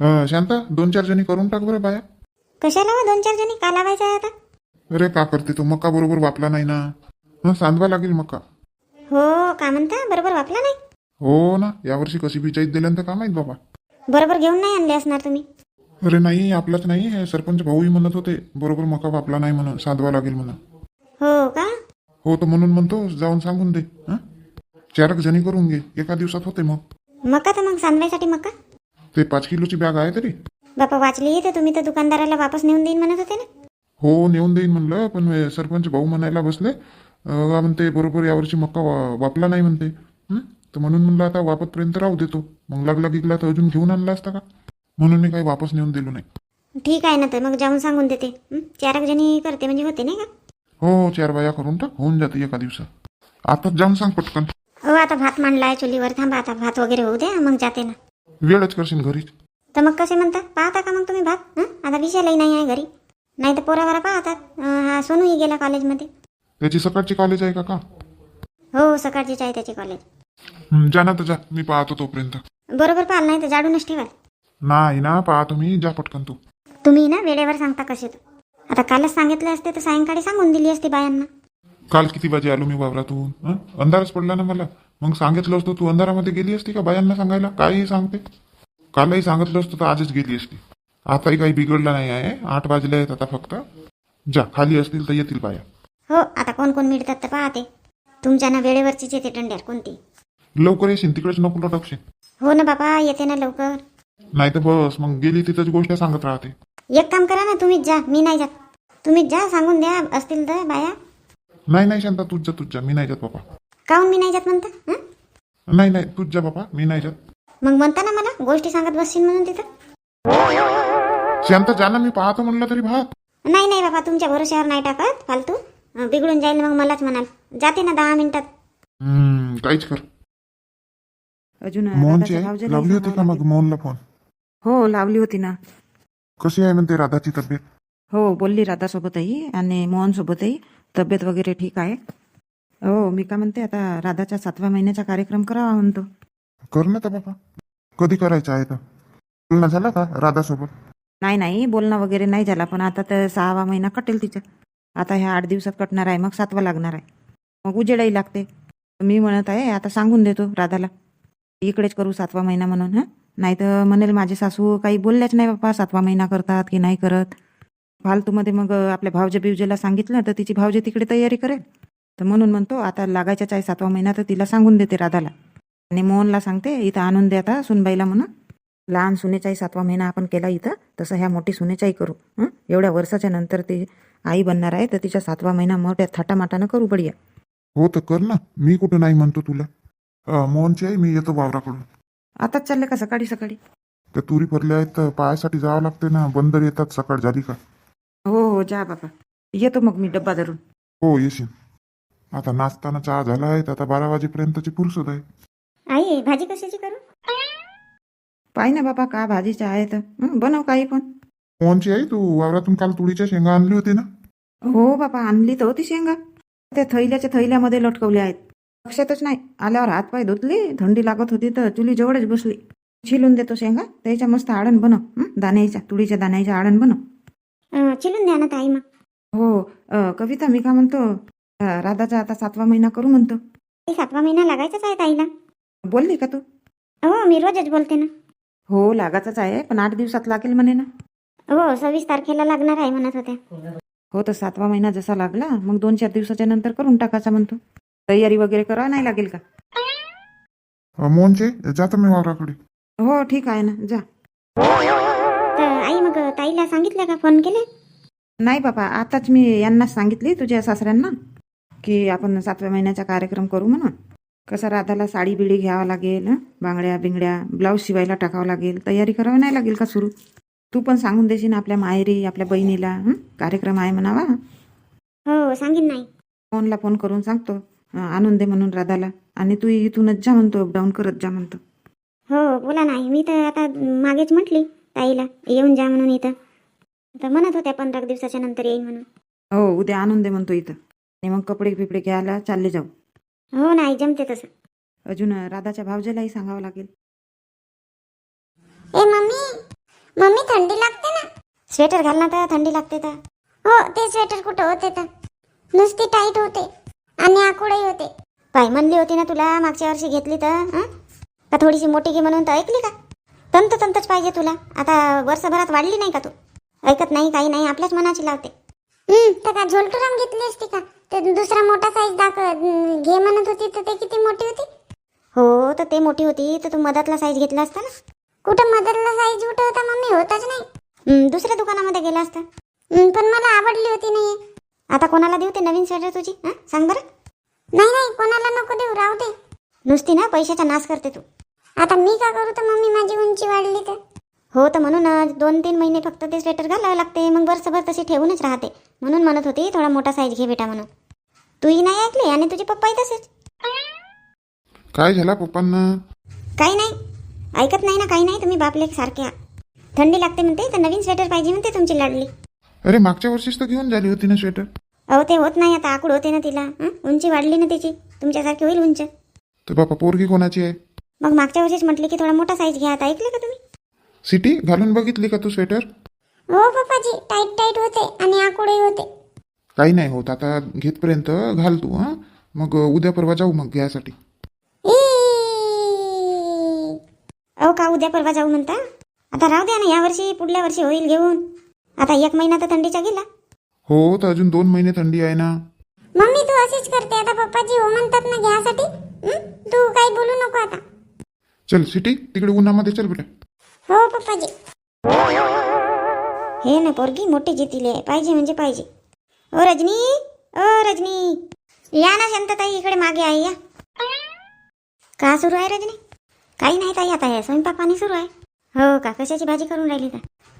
अं, शांता दोन चार जणी करून टाक बरं बाया. कशाला हो दोन चार जणी? का लावायचं आहे आता? अरे का करते तो? मका बरोबर वापला नाही ना. हं, सांडवा लागेल मका. हो का म्हणता? बरोबर वापला नाही? हो ना यावर्षी कशी बिचाईत दिल्यानंतर का माहीत बाबा. बरोबर घेऊन नाही आणले असणार तुम्ही? अरे नाही आपलाच नाही हे सरपंच भाऊही म्हणत होते. बरोबर मका वापला नाही म्हणून साधवा लागेल म्हणून. हो का? हो तर म्हणून म्हणतो जाऊन सांगून दे हं? चारक जणी करून घे एका दिवसात होते मग. मका तर मग सांडवायसाठी मका? ते पाच किलोची बॅग आहे तरी. बापा वाचली तर तुम्ही तर दुकानदाराला वापस नेऊन देईन म्हणत होते ना? हो नेऊन देईन म्हणलं पण हे सरपंच भाऊ म्हणायला बसले अं, म्हणते बरोबर यावर्षी मक्का वा, वापला नाही म्हणते. हं? तर म्हणून म्हणलं आता वापतपर्यंत राहू देतो मग लागला गिगला तर अजून घेऊन आणला असता का? म्हणून मी काही वापस नेऊन दिलो नाही. ठीक आहे ना तर मग जाऊन सांगून देते. हं? चारक जणी करते म्हणजे होते नाही का? हो चार बाया करून टाक होऊन जाते एका दिवसात आताच जाऊन सांग पटकन. हो आता भात मांडलाय चुलीवर थांबा आता भात वगैरे होऊ द्या मग जाते ना. वेळच करशील घरीच तर मग कसे म्हणता? पाहता का मग तुम्ही भात? हं? आता विषयालाही नाही आहे घरी. नाही तर पोरावारा पाहतात. अं, हा सोनूही गेला कॉलेजमध्ये. त्याची सकाळची कॉलेज आहे का का? हो सकाळचीच आहे त्याची कॉलेज. हं, जा ना तर जा. मी पाहतो तोपर्यंत. बरोबर पाल नाही तर जाडूनच ठेवाल. नाही ना पाहतो मी. जा पटकन तू. तुम्ही ना वेळेवर सांगता कसे तर आता कालच सांगितले असते तर सायंकाळी सांगून दिली असती बायांना. काल किती वाजे आलो मी वावरातून? हं? अंधारच पडला ना मला. मग सांगितलं असतं तू अंधारामध्ये गेली असती का बायांना सांगायला? काहीही सांगते. कालही सांगितलं असतं तर आजच गेली असती. आताही काही बिघडलं नाही आहे आठ वाजले आहेत आता फक्त. जा खाली असतील तर येतील बाया. हो आता कोण कोण मिळतात तर पाहते. तुमच्या ना वेळेवरचीच येते टंड्यार कोणती? लवकर येशील तिकडेच नको लटकशील हो ना बाबा येते ना लवकर. नाही तर बस मग गेली तिथंच गोष्ट सांगत राहते. एक काम करा ना तुम्हीच जा मी नाही जात. तुम्हीच जा सांगून द्या असतील तर बाया. नाही नाही शांता तूच जा मी नाही जात बाबा काहून मी नाही जात म्हणता? हं? नाही नाही तूच जा बाबा मी नाही जात. मग म्हणता ना मला गोष्टी सांगत बसशील म्हणून तिथं? शांता जा ना मी पाहतो म्हणलं तरी भात. नाही नाही बाबा तुमच्या भरोश्यावर नाही टाकत फालतू. अं, बिघडून जाईल मग मलाच म्हणाल. जाते ना दहा मिनिटात. हम्म, काहीच कर. अजून मोहनची राधाच्या आहे भावजाला लावली होती का सांगावं मग लागेल. मोहनला फोन हो लावली होती ना. कशी आहे म्हणते राधाची तब्येत? हो बोलली राधासोबतही आणि मोहनसोबतही. तब्येत वगैरे ठीक आहे. हो मी काय म्हणते आता राधाच्या सातव्या महिन्याचा कार्यक्रम करावा म्हणतो. कर ना तर बाबा. कधी करायचं आहे तर? बोलणं झाला का राधासोबत? नाही नाही बोलणं वगैरे नाही झाला पण आता तर सहावा महिना कटेल तिचं. आता ह्या आठ दिवसात कटणार आहे मग सातवा लागणार आहे. मग उजेडाही लागते. मी म्हणत आहे आता सांगून देतो राधाला. इकडेच करू सातवा महिना म्हणून हां? नाही तर म्हणेल माझे सासू काही बोलल्याच नाही बाप्पा सातवा महिना करतात की नाही करत. फालतूमध्ये मग आपल्या भावजे बिवजेला सांगितलं तर तिची भावजे तिकडे तयारी करेल. तर म्हणून म्हणतो आता लागायच्याच आहे सातवा महिना तर तिला सांगून देते राधाला. आणि मोहनला सांगते इथं आणून दे आता सुनबाईला म्हणून. लहान सुनेचाही सातवा महिना आपण केला इथं तसं ह्या मोठी सुनेचाही करू. हं? एवढ्या वर्षाच्या नंतर ती आई बनणार आहे तर तिच्या सातवा महिना मोठ्या थाटामाटानं करू बढिया. हो तर कर ना मी कुठं नाही म्हणतो तुला. अं, मोहनची आहे मी येतो वावराकडून. आताच चालले का सकाळी सकाळी? त्या तुरी भरल्या आहेत तर पायासाठी जावं लागते ना बंदर येतात सकाळ झाली का? हो हो जा बाबा. येतो मग मी डब्बा धरून. हो येशील. आता नाचताना चहा झाला आहे तर आता बारा वाजेपर्यंतची फुरसत आहे. आई भाजी कशाची करू? पाय ना बाबा का भाजीच्या आहे तर. हं, बनव काही पण. मोहनची आई तू? वावरातून काल तुळीच्या शेंगा आणली होती ना? हो बाबा आणली तर होती शेंगा. त्या थैल्याच्या थैल्यामध्ये लटकवल्या आहेत. लक्षातच नाही. आल्यावर हातपाय धुतली थंडी लागत होती तर चुली जवळच बसली. छिलून देतो शेंगा. त्याच्या मस्त आडण बनव. हं, दाण्याच्या तुळीच्या दाण्याच्या आडण बनव. अं, चिलून द्या ना ताई मग. हो अ, कविता मी का म्हणतो राधाचा आता सातवा महिना करू म्हणतो. ते सातवा महिना लागायचाच आहे ताईला. बोलली का तू? हो मी रोजच बोलते ना. हो लागाचाच आहे पण आठ दिवसात लागेल म्हणे ना. हो सव्वीस तारखेला लागणार आहे म्हणत होत्या. हो तर सातवा महिना जसा लागला मग दोन चार दिवसाच्या नंतर करून टाकायचा म्हणतो. तयारी वगैरे करा नाही लागेल का? मोहनची जातो मी वावराकडे. हो ठीक आहे ना जा. तर आई मग ताईला सांगितलं का फोन केले? नाही बाबा आताच मी यांना सांगितली तुझ्या सासऱ्यांना. की आपण सातव्या महिन्याचा कार्यक्रम करू म्हणून. कसं राधाला साडी बिडी घ्यावं लागेल? बांगड्या बिंगड्या ब्लाऊज शिवायला टाकावं लागेल तयारी करावी नाही लागेल का सुरू? तू पण सांगून देशील आपल्या माहेरी आपल्या बहिणीला? कार्यक्रम आहे म्हणावा. हो सांगेन नाही. फोनला फोन करून सांगतो. आणून दे म्हणून राधाला. आणि तू इथूनच जा म्हणतो अपडाऊन करत जा म्हणतो. हो बोला नाही मी तर आता मागेच म्हटली ताईला येऊन जा म्हणून इथं. तर म्हणत होत्या पंधरा दिवसाच्या नंतर येईन म्हणून. हो उद्या आणून दे म्हणतो इथं. आणि मग कपडे बिपडे घ्यायला चालले जाऊ. हो नाही जमते तसं. अजून राधाच्या भावजेलाही सांगावं लागेल. ए मम्मी थंडी लागते ना? स्वेटर घाल ना तर थंडी लागते तर. हो ते स्वेटर कुठं होते तर? नुसती टाईट होते आणि आकुडही होते. पाय म्हणली होती ना तुला मागच्या वर्षी घेतली तर हं? का थोडीशी मोठी घे म्हणून तर ऐकली का? तंत तंतच पाहिजे तुला. आता वर्षभरात वाढली नाही का तू? ऐकत नाही काही नाही आपल्याच मनाची लावते. तर का झोलटुराम घेतली असती का? ते दुसरा मोठा साईज दाख घे म्हणत होती तर ते किती मोठी होती? हो तर ते मोठी होती तर तू मधातला साईज घेतला असता ना? कुठं मधातला साईज कुठं होता मम्मी? होताच नाही. दुसऱ्या दुकानामध्ये गेला असता. पण मला आवडली होती नाही आता कोणाला देऊ ते नवीन स्वेटर तुझी? हां सांग बरं. नाही नाही कोणाला नको देऊ राहू दे. नुसती ना पैशाचा नाश करते तू. आता मी का करू तर मम्मी माझी उंची वाढली तर? हो तर म्हणून दोन तीन महिने फक्त ते स्वेटर घालावं लागते. मग वर्षभर तशी ठेवूनच राहते. म्हणून म्हणत होती थोडा मोठा साईज घे बेटा म्हणून. तूही नाही ऐकली आणि तुझे पप्पाही तसेच. काय झाला पप्पांना? काही नाही. ऐकत नाही ना काही नाही. तुम्ही बापले सारखे आहात. थंडी लागते म्हणते तर नवीन स्वेटर पाहिजे म्हणते तुमची लाडली. अरे मागच्या वर्षीच तर घेऊन झाली होती ना स्वेटर अहो ते होत नाही. आता आकूड होते ना तिला. हं? उंची वाढली ना तिची. तुमच्यासारखी होईल उंच. तर बापा पोरगी कोणाची आहे? मग मागच्या वर्षीच म्हटले की थोडा मोठा साईज घ्या. आता ऐकले का तुम्ही? सिटी? घालून बघितली का तू स्वेटर हो पप्पाजी. टाईट टाईट होते आणि आकुडही होते. काही नाही होत. आता घेतपर्यंत घाल तू हां. मग उद्या परवा जाऊ मग घ्यायसाठी अहो का उद्या परवा जाऊ म्हणता? आता राहू द्या ना या वर्षी पुढल्या वर्षी होईल घेऊन. आता एक महिना तर थंडीचा गेला. हो तर अजून दोन महिने थंडी आहे ना. मम्मी तू अशीच करते. आता पप्पाजी हो म्हणतात ना घ्यासाठी. हं? तू काही बोलू नको आता. चल सिटी. तिकडे उन्हामध्ये चल बेटा हो पप्पाजी. हे ना पोरगी मोठी जितीले पाहिजे म्हणजे पाहिजे. ओ रजनी ओ रजनी. या ना शांतताई इकडे मागे आहे या. का सुरू आहे रजनी? काही नाही ताई आता हे स्वयंपाक पाणी सुरू आहे. हो का? कशाची भाजी करून राहिली का?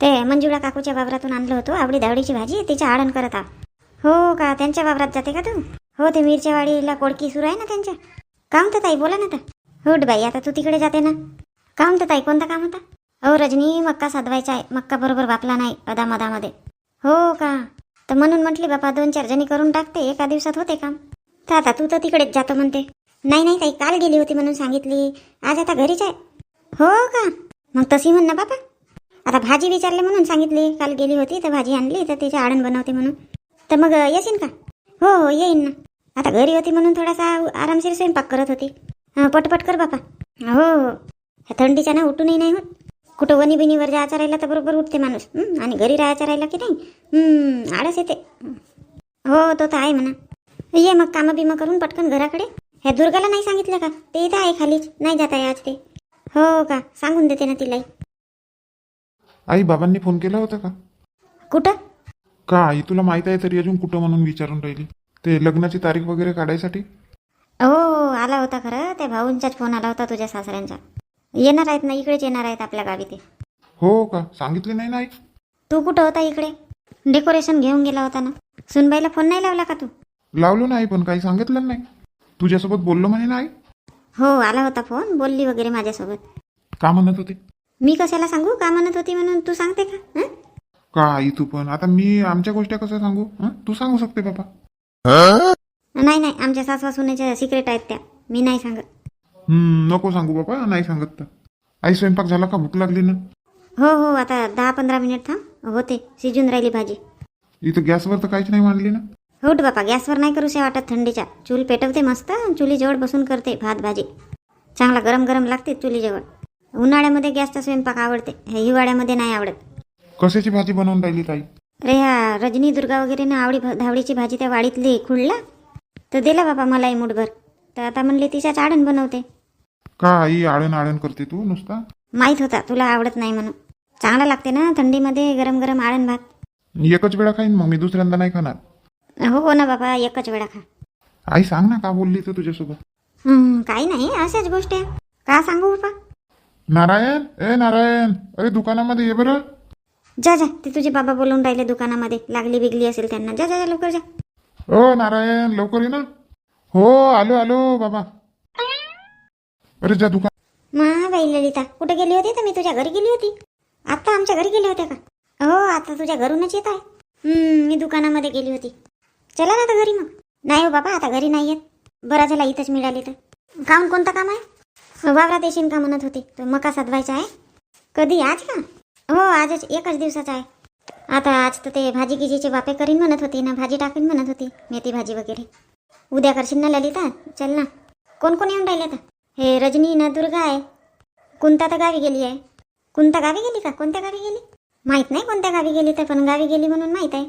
ते मंजुळा काकूच्या वावरातून आणलं होतं आवडी दावडीची भाजी तिच्या आडण करत आहो. हो का? त्यांच्या वावरात जाते का तू? हो ते मिरच्या वाडीला कोडकी सुरू आहे ना त्यांच्या. काम तर ताई बोला ना तर होट बाई आता तू तिकडे जाते ना. काम तर ताई कोणता काम होता? हो रजनी मक्का साधवायचा आहे. मक्का बरोबर वापला नाही अदामदामध्ये हो का? तर म्हणून म्हटली बापा दोन चार जणी करून टाकते. एका दिवसात होते काम. तर आता तू तर तिकडेच जातो म्हणते. नाही नाही ताई काल गेली होती म्हणून सांगितली. आज आता घरीच आहे. हो का? मग तशी म्हण ना बापा. आता भाजी विचारले म्हणून सांगितली. काल गेली होती तर भाजी आणली तर तिचे आडण बनवते म्हणून. तर मग येशील का? हो हो येईन ना. आता घरी होती म्हणून थोडासा आरामशीर स्वयंपाक करत होती. पटपट कर बापा. हो हो. थंडीच्या ना उठूनही नाही होत. कुठं वनी बिनीवर जायचं राहिला तर बरोबर उठते माणूस. आणि घरी राहायचं राहिला की नाही? आळस येते. हो तो तर आहे म्हणा. ये मग कामं बिमं करून पटकन घराकडे. ह्या दुर्गाला नाही सांगितलं का? ते इथं आहे खालीच. नाही जात आज ते. हो का? सांगून देते ना तिलाही आई बाबांनी फोन केला होता का? कुठं? का आई तुला माहीत आहे तरी अजून कुठं म्हणून विचारून राहिली? ते लग्नाची तारीख वगैरे काढायसाठी? हो आला होता खरं. त्या भाऊंचाच फोन आला होता तुझ्या सासऱ्यांचा. येणार आहेत ना इकडेच येणार आहेत आपल्या गावी ते. हो का? सांगितली नाही ना आई? तू कुठं होता इकडे? डेकोरेशन घेऊन गेला होता ना. सुनबाईला फोन नाही लावला का तू? लावलो नाही पण काही सांगितलं नाही. तुझ्यासोबत बोललो म्हणे नाही हो आला होता फोन बोलली वगैरे माझ्यासोबत. का म्हणत होते? मी कशाला सांगू? का म्हणत होती म्हणून? तू सांगते का? हं? का आई तू पण? आता मी आमच्या गोष्टी कसं सांगू? हं? तू सांगू शकते बाबा नाही नाही. आमच्या सासवा सुनेच्या सिक्रेट आहेत त्या. मी नाही सांगत. हम्म नको सांगू बाबा नाही सांगत तर. आई स्वयंपाक झाला का? भूक लागली ना. हो हो आता दहा पंधरा मिनिट थांब. होते शिजून राहिली भाजी. इथं गॅसवर तर काहीच नाही मांडली ना. होट बापा गॅसवर नाही करूशा वाटत थंडीच्या. चूल पेटवते मस्त चुलीजवळ बसून करते भात भाजी. चांगला गरम गरम लागते चुलीजवळ. उन्हाळ्यामध्ये गॅसचा स्वयंपाक आवडते हे हिवाळ्यामध्ये नाही आवडत. कशाची भाजी बनवून राहिली ताई? अरे ह्या रजनी दुर्गा वगैरे ना आवडी भा- धावडीची भाजी त्या वाडीतली खुडला तर दिला बाबा मलाही मुठभर. तर आता म्हणले तिच्याच आडण बनवते. का आई आळण आळण करते तू नुसता? माहीत होता तुला आवडत नाही म्हणून. चांगला लागते ना थंडीमध्ये गरम गरम आळण भात? एकच वेळा खाईन मग मी दुसऱ्यांदा नाही खाणार. हो हो ना बाबा एकच वेळा खा. आई सांग ना का बोलली तर तुझ्यासोबत? हं, काही नाही अशाच गोष्टी. आहे. का सांगू बापा नारायण ए नारायण अरे दुकानामध्ये ये बरं. जा जा ते तुझे बाबा बोलून राहिले दुकानामध्ये. लागली बिगली असेल त्यांना. जा जा जा, लवकर जा. ओ नारायण लवकर ये ना. हो आलो आलो बाबा. अरे जा दुकान महाबाई ललिता कुठे गेली होती? तर मी तुझ्या घरी गेली होती. आता आमच्या घरी गेल्या होत्या का? हो आता तुझ्या घरूनच येत आहे. मी दुकानामध्ये गेली होती. चला ना आता घरी मग. नाही हो बाबा आता घरी नाही येत. बरा झाला इथंच मिळाली तर. काम कोणतं काम आहे? वावरात येशील का म्हणत होती. तर मका साधवायचा आहे. कधी? आज का? हो आजच एकच दिवसाचा आहे. आता आज तर ते भाजी गिजीचे बापे करीन म्हणत होती ना भाजी टाकीन म्हणत होती मेथी भाजी वगैरे. उद्या करशील ना ललिता? चल ना. कोण कोण येऊन राहिले आता हे रजनी ना दुर्गा आहे कुंता तर गावी गेली आहे. कुंता गावी गेली का? कोणत्या गावी गेली? माहीत नाही कोणत्या गावी गेली तर पण गावी गेली म्हणून माहीत आहे.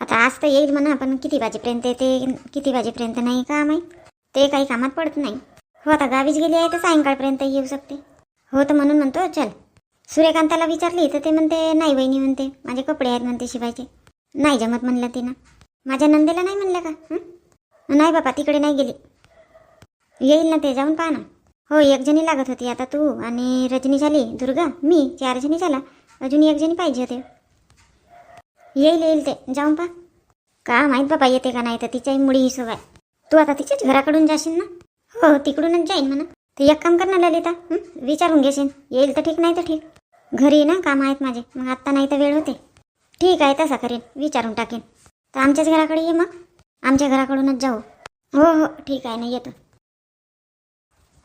आता आज तर येईल म्हणा पण किती वाजेपर्यंत येते? किती वाजेपर्यंत नाही का माहीत? ते काही कामात पडत नाही. हो आता गावीच गेली आहे तर सायंकाळपर्यंत येऊ शकते. हो तर म्हणून म्हणतो चल. सूर्यकांताला विचारली तर ते म्हणते नाही वहिनी म्हणते. माझे कपडे आहेत म्हणते शिवायचे नाही जमत म्हणलं तिनं. माझ्या नंदेला नाही म्हणलं का? नाही बाबा तिकडे नाही गेली. येईल ना ते जाऊन पाहा ना. हो एक जणी लागत होती आता तू आणि रजनी झाली. दुर्गा मी चार जणी झाला. अजून एक जणी पाहिजे होते. येईल येईल ते. जाऊन पहा. का माहीत बाबा येते का नाही तर तिच्याही मुळी हिशोब आहे तू आता तिच्याच घराकडून जाशील ना? हो तिकडूनच जाईन म्हणा. तू एक काम कर ना ललिता. विचारून घेशील. येईल तर ठीक नाही तर ठीक. घरी ना काम आहेत माझे. मग आत्ता नाही तर वेळ होते. ठीक आहे तसा करेन. विचारून टाकेन. तर आमच्याच घराकडे ये मग. आमच्या घराकडूनच जाऊ. हो हो. ठीक आहे ना येतो.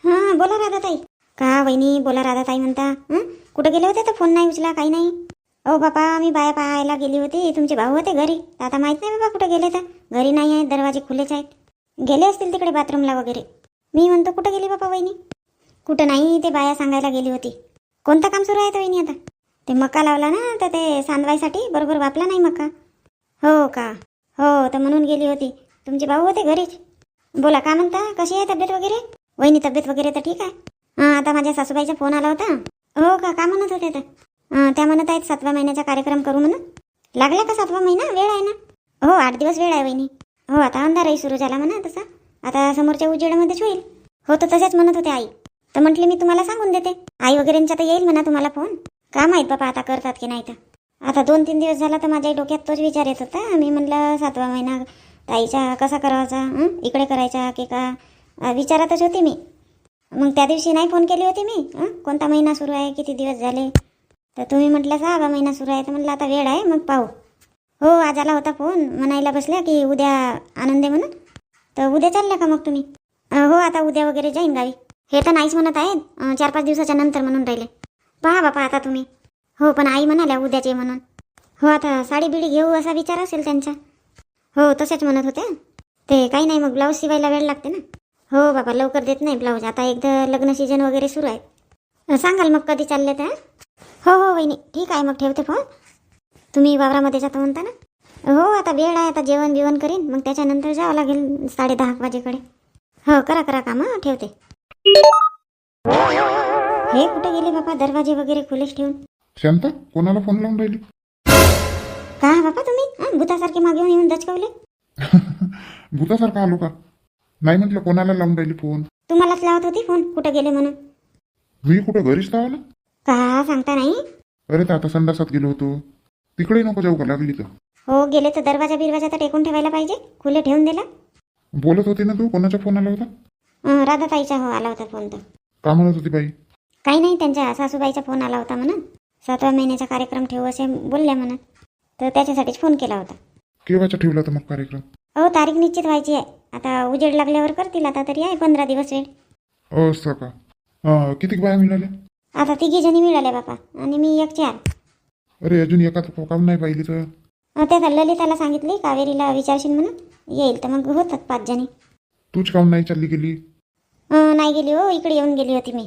हां बोला राधाताई. का वहिनी बोला राधाताई म्हणता? कुठं गेले होते तर फोन नाही उचला काही नाही? अहो बापा मी बाया पाहायला गेली होती. तुमचे भाऊ होते घरी. आता माहीत नाही बाबा कुठं गेले तर. घरी नाही आहेत दरवाजे खुलेच आहेत. गेले असतील तिकडे बाथरूमला वगैरे. मी म्हणतो कुठं गेली बापा वहिनी? कुठं नाही ते बाया सांगायला गेली होती. कोणतं काम सुरू आहे तर वहिनी आता? ते मका लावला ना तर ते सांदवायसाठी बरोबर वापला नाही मका? हो का? हो तर म्हणून गेली होती. तुमचे भाऊ होते घरीच. बोला का म्हणता? कशी आहे तब्येत वगैरे? वहिनी तब्येत वगैरे तर ठीक आहे? आता माझ्या सासूबाईचा फोन आला होता. हो का? का म्हणत होते तर? त्या म्हणत आहेत सातव्या महिन्याचा कार्यक्रम करू म्हणून. लागला का सातवा महिना? वेळ आहे ना? हो आठ दिवस वेळ आहे वहिनी. हो आता अंधारही सुरू झाला म्हणा तसा. आता समोरच्या उजेडामध्येच होईल. हो तर तसेच म्हणत होते आई. तर म्हटले मी तुम्हाला सांगून देते. आई वगैरेंचा तर येईल म्हणा तुम्हाला फोन. का माहीत बाबा आता करतात की नाही तर? आता दोन तीन दिवस झाला तर माझ्या डोक्यात तोच विचार येत होता. मी म्हणलं सातवा महिना ताईचा कसा करायचा? इकडे करायचा की का? विचारातच होती मी. मग त्या दिवशी नाही फोन केली होती मी कोणता महिना सुरू आहे किती दिवस झाले? तर तुम्ही म्हटलं सहावा महिना सुरू आहे. तर म्हटलं आता वेळ आहे मग पाहू. हो आज आला होता फोन. म्हणायला बसल्या की उद्या आनंद आहे म्हणून. तर उद्या चालल्या का मग तुम्ही? हो आता उद्या वगैरे जाईन गावी. हे तर नाहीच म्हणत आहेत. चार पाच दिवसाच्या नंतर म्हणून राहिले. पहा बापा आता तुम्ही. हो पण आई म्हणाल्या उद्याचे म्हणून. हो आता साडी बिडी घेऊ असा विचार असेल त्यांचा. हो तसेच म्हणत होत्या ते काही नाही मग ब्लाऊज शिवायला वेळ लागते ना. हो बाबा लवकर देत नाही ब्लाऊज. आता एकदा लग्न सीजन वगैरे सुरू आहे. सांगाल मग कधी चालले तर हो हो वहिनी. ठीक आहे मग ठेवते फोन तुम्ही वावरामध्ये जाता म्हणता ना? हो आता वेळ आहे आता जेवण बिवण करीन. मग त्याच्यानंतर जावं लागेल साडे दहा वाजेकडे. हो करा करा काम ठेवते. हे कुठे गेले बाबा? दरवाजे वगैरे खुलेच ठेवून? शांता कोणाला फोन लावून राहिली? का बाबा तुम्ही? भूतासारखे मागे येऊन दचकवले? भूतासारखा आलो का? नाही म्हटलं कोणाला लावून राहिली फोन तुम्हालाच लावत होती फोन कुठं गेले म्हणून? मी कुठं घरीच तर आला का सांगता नाही? अरे तर आता संडासात गेलो होतो. तिकडे नको जाऊ का लागली तर? हो गेले तर दरवाजा बिरवाजा तर टेकून ठेवायला पाहिजे. खुले ठेवून दिला. बोलत होती ना तू? कोणाचा फोन आला होता? अं, राधाताईचा हो आला होता फोन तर का म्हणत होती बाई? काही नाही त्यांच्या सासूबाईचा फोन आला होता म्हणून. सातव्या महिन्याचा कार्यक्रम ठेवू असे बोलल्या म्हणत तर त्याच्यासाठीच फोन केला होता. केव्हाचा ठेवला तर मग कार्यक्रम? हो तारीख निश्चित व्हायची आहे. आता उजेड लागल्यावर करतील आता तरी आहे पंधरा दिवस वेळ. असं का? किती बाया मिळाल्या? आता तिघी जणी मिळाल्या बापा आणि मी एक चार. अरे अजून एका तर काम नाही पाहिली तर अं, त्या ललिताला सांगितली कावेरीला विचारशील म्हणून. येईल तर मग होतात पाच जणी. तूच काम नाही चालली गेली? अं, नाही गेली हो इकडे येऊन गेली होती मी.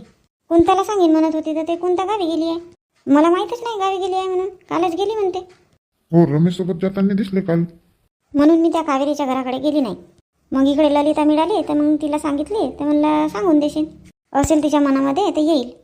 कुंताला सांगेन म्हणत होती तर ते कुंता गावी गेली आहे. मला माहीतच नाही गावी गेली आहे म्हणून. कालच गेली म्हणते. हो रमेश सोबत जाताना दिसले काल. म्हणून मी त्या कावेरीच्या घराकडे गेली नाही. मग इकडे ललिता मिळाली तर मग तिला सांगितले तर मला सांगून देशील. असेल तिच्या मनामध्ये तर येईल.